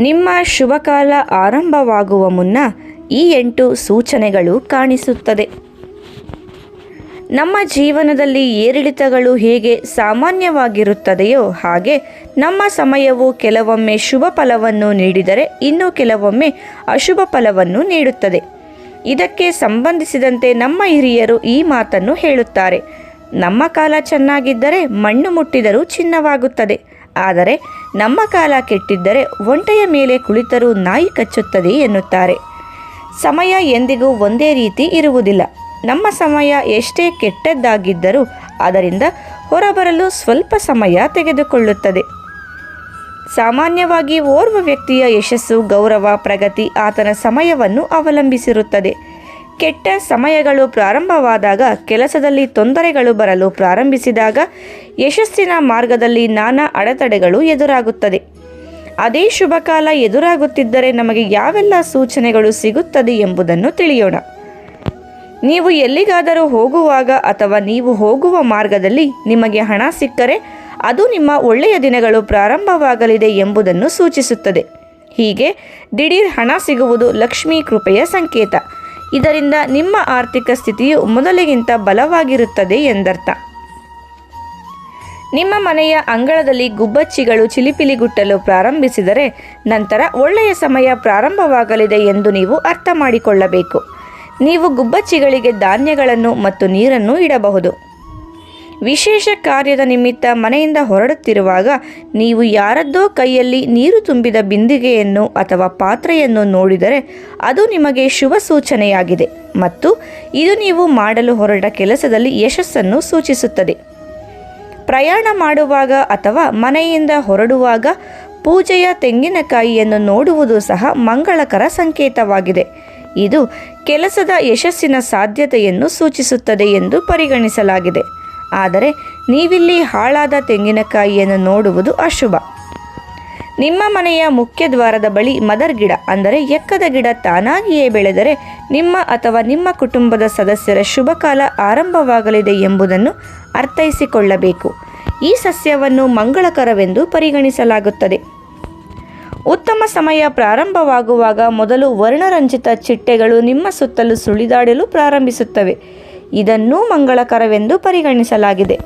ನಿಮ್ಮ ಶುಭಕಾಲ ಆರಂಭವಾಗುವ ಮುನ್ನ ಈ ಎಂಟು ಸೂಚನೆಗಳು ಕಾಣಿಸುತ್ತದೆ. ನಮ್ಮ ಜೀವನದಲ್ಲಿ ಏರಿಳಿತಗಳು ಹೇಗೆ ಸಾಮಾನ್ಯವಾಗಿರುತ್ತದೆಯೋ ಹಾಗೆ ನಮ್ಮ ಸಮಯವು ಕೆಲವೊಮ್ಮೆ ಶುಭ ಫಲವನ್ನು ನೀಡಿದರೆ ಇನ್ನು ಕೆಲವೊಮ್ಮೆ ಅಶುಭ ಫಲವನ್ನು ನೀಡುತ್ತದೆ. ಇದಕ್ಕೆ ಸಂಬಂಧಿಸಿದಂತೆ ನಮ್ಮ ಹಿರಿಯರು ಈ ಮಾತನ್ನು ಹೇಳುತ್ತಾರೆ. ನಮ್ಮ ಕಾಲ ಚೆನ್ನಾಗಿದ್ದರೆ ಮಣ್ಣು ಮುಟ್ಟಿದರೂ ಚಿನ್ನವಾಗುತ್ತದೆ. ಆದರೆ ನಮ್ಮ ಕಾಲ ಕೆಟ್ಟಿದ್ದರೆ ಒಂಟೆಯ ಮೇಲೆ ಕುಳಿತರೂ ನಾಯಿ ಕಚ್ಚುತ್ತದೆ ಎನ್ನುತ್ತಾರೆ. ಸಮಯ ಎಂದಿಗೂ ಒಂದೇ ರೀತಿ ಇರುವುದಿಲ್ಲ. ನಮ್ಮ ಸಮಯ ಎಷ್ಟೇ ಕೆಟ್ಟದ್ದಾಗಿದ್ದರೂ ಅದರಿಂದ ಹೊರಬರಲು ಸ್ವಲ್ಪ ಸಮಯ ತೆಗೆದುಕೊಳ್ಳುತ್ತದೆ. ಸಾಮಾನ್ಯವಾಗಿ ಓರ್ವ ವ್ಯಕ್ತಿಯ ಯಶಸ್ಸು, ಗೌರವ, ಪ್ರಗತಿ ಆತನ ಸಮಯವನ್ನು ಅವಲಂಬಿಸಿರುತ್ತದೆ. ಕೆಟ್ಟ ಸಮಯಗಳು ಪ್ರಾರಂಭವಾದಾಗ, ಕೆಲಸದಲ್ಲಿ ತೊಂದರೆಗಳು ಬರಲು ಪ್ರಾರಂಭಿಸಿದಾಗ ಯಶಸ್ಸಿನ ಮಾರ್ಗದಲ್ಲಿ ನಾನಾ ಅಡೆತಡೆಗಳು ಎದುರಾಗುತ್ತದೆ. ಅದೇ ಶುಭಕಾಲ ಎದುರಾಗುತ್ತಿದ್ದರೆ ನಮಗೆ ಯಾವೆಲ್ಲ ಸೂಚನೆಗಳು ಸಿಗುತ್ತದೆ ಎಂಬುದನ್ನು ತಿಳಿಯೋಣ. ನೀವು ಎಲ್ಲಿಗಾದರೂ ಹೋಗುವಾಗ ಅಥವಾ ನೀವು ಹೋಗುವ ಮಾರ್ಗದಲ್ಲಿ ನಿಮಗೆ ಹಣ ಸಿಕ್ಕರೆ, ಅದು ನಿಮ್ಮ ಒಳ್ಳೆಯ ದಿನಗಳು ಪ್ರಾರಂಭವಾಗಲಿದೆ ಎಂಬುದನ್ನು ಸೂಚಿಸುತ್ತದೆ. ಹೀಗೆ ದಿಢೀರ್ ಹಣ ಸಿಗುವುದು ಲಕ್ಷ್ಮೀ ಕೃಪೆಯ ಸಂಕೇತ. ಇದರಿಂದ ನಿಮ್ಮ ಆರ್ಥಿಕ ಸ್ಥಿತಿಯು ಮೊದಲಿಗಿಂತ ಬಲವಾಗಿರುತ್ತದೆ ಎಂದರ್ಥ. ನಿಮ್ಮ ಮನೆಯ ಅಂಗಳದಲ್ಲಿ ಗುಬ್ಬಚ್ಚಿಗಳು ಚಿಲಿಪಿಲಿಗುಟ್ಟಲು ಪ್ರಾರಂಭಿಸಿದರೆ ನಂತರ ಒಳ್ಳೆಯ ಸಮಯ ಪ್ರಾರಂಭವಾಗಲಿದೆ ಎಂದು ನೀವು ಅರ್ಥ ಮಾಡಿಕೊಳ್ಳಬೇಕು. ನೀವು ಗುಬ್ಬಚ್ಚಿಗಳಿಗೆ ಧಾನ್ಯಗಳನ್ನು ಮತ್ತು ನೀರನ್ನು ಇಡಬಹುದು. ವಿಶೇಷ ಕಾರ್ಯದ ನಿಮಿತ್ತ ಮನೆಯಿಂದ ಹೊರಡುತ್ತಿರುವಾಗ ನೀವು ಯಾರದ್ದೋ ಕೈಯಲ್ಲಿ ನೀರು ತುಂಬಿದ ಬಿಂದಿಗೆಯನ್ನು ಅಥವಾ ಪಾತ್ರೆಯನ್ನು ನೋಡಿದರೆ ಅದು ನಿಮಗೆ ಶುಭ ಸೂಚನೆಯಾಗಿದೆ ಮತ್ತು ಇದು ನೀವು ಮಾಡಲು ಹೊರಟ ಕೆಲಸದಲ್ಲಿ ಯಶಸ್ಸನ್ನು ಸೂಚಿಸುತ್ತದೆ. ಪ್ರಯಾಣ ಮಾಡುವಾಗ ಅಥವಾ ಮನೆಯಿಂದ ಹೊರಡುವಾಗ ಪೂಜೆಯ ತೆಂಗಿನಕಾಯಿಯನ್ನು ನೋಡುವುದು ಸಹ ಮಂಗಳಕರ ಸಂಕೇತವಾಗಿದೆ. ಇದು ಕೆಲಸದ ಯಶಸ್ಸಿನ ಸಾಧ್ಯತೆಯನ್ನು ಸೂಚಿಸುತ್ತದೆ ಎಂದು ಪರಿಗಣಿಸಲಾಗಿದೆ. ಆದರೆ ನೀವಿಲ್ಲಿ ಹಾಳಾದ ತೆಂಗಿನಕಾಯಿಯನ್ನು ನೋಡುವುದು ಅಶುಭ. ನಿಮ್ಮ ಮನೆಯ ಮುಖ್ಯ ದ್ವಾರದ ಬಳಿ ಮದರ್ ಗಿಡ ಅಂದರೆ ಎಕ್ಕದ ಗಿಡ ತಾನಾಗಿಯೇ ಬೆಳೆದರೆ ನಿಮ್ಮ ಅಥವಾ ನಿಮ್ಮ ಕುಟುಂಬದ ಸದಸ್ಯರ ಶುಭಕಾಲ ಆರಂಭವಾಗಲಿದೆ ಎಂಬುದನ್ನು ಅರ್ಥೈಸಿಕೊಳ್ಳಬೇಕು. ಈ ಸಸ್ಯವನ್ನು ಮಂಗಳಕರವೆಂದು ಪರಿಗಣಿಸಲಾಗುತ್ತದೆ. ಉತ್ತಮ ಸಮಯ ಪ್ರಾರಂಭವಾಗುವಾಗ ಮೊದಲು ವರ್ಣರಂಜಿತ ಚಿಟ್ಟೆಗಳು ನಿಮ್ಮ ಸುತ್ತಲೂ ಸುಳಿದಾಡಲು ಪ್ರಾರಂಭಿಸುತ್ತವೆ. ಇದನ್ನೂ ಮಂಗಳಕರವೆಂದು ಪರಿಗಣಿಸಲಾಗಿದೆ.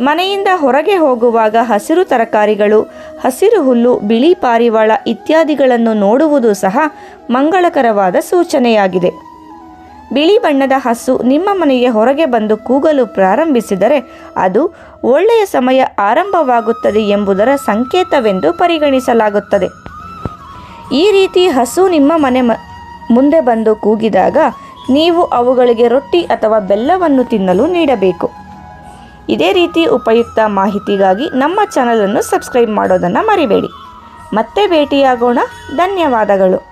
ಮನೆಯಿಂದ ಹೊರಗೆ ಹೋಗುವಾಗ ಹಸಿರು ತರಕಾರಿಗಳು, ಹಸಿರು ಹುಲ್ಲು, ಬಿಳಿ ಪಾರಿವಾಳ ಇತ್ಯಾದಿಗಳನ್ನು ನೋಡುವುದು ಸಹ ಮಂಗಳಕರವಾದ ಸೂಚನೆಯಾಗಿದೆ. ಬಿಳಿ ಬಣ್ಣದ ಹಸು ನಿಮ್ಮ ಮನೆಗೆ ಹೊರಗೆ ಬಂದು ಕೂಗಲು ಪ್ರಾರಂಭಿಸಿದರೆ ಅದು ಒಳ್ಳೆಯ ಸಮಯ ಆರಂಭವಾಗುತ್ತದೆ ಎಂಬುದರ ಸಂಕೇತವೆಂದು ಪರಿಗಣಿಸಲಾಗುತ್ತದೆ. ಈ ರೀತಿ ಹಸು ನಿಮ್ಮ ಮನೆ ಮುಂದೆ ಬಂದು ಕೂಗಿದಾಗ ನೀವು ಅವುಗಳಿಗೆ ರೊಟ್ಟಿ ಅಥವಾ ಬೆಲ್ಲವನ್ನು ತಿನ್ನಲು ನೀಡಬೇಕು. ಇದೇ ರೀತಿ ಉಪಯುಕ್ತ ಮಾಹಿತಿಗಾಗಿ ನಮ್ಮ ಚಾನಲನ್ನು ಸಬ್ಸ್ಕ್ರೈಬ್ ಮಾಡೋದನ್ನು ಮರಿಬೇಡಿ. ಮತ್ತೆ ಭೇಟಿಯಾಗೋಣ. ಧನ್ಯವಾದಗಳು.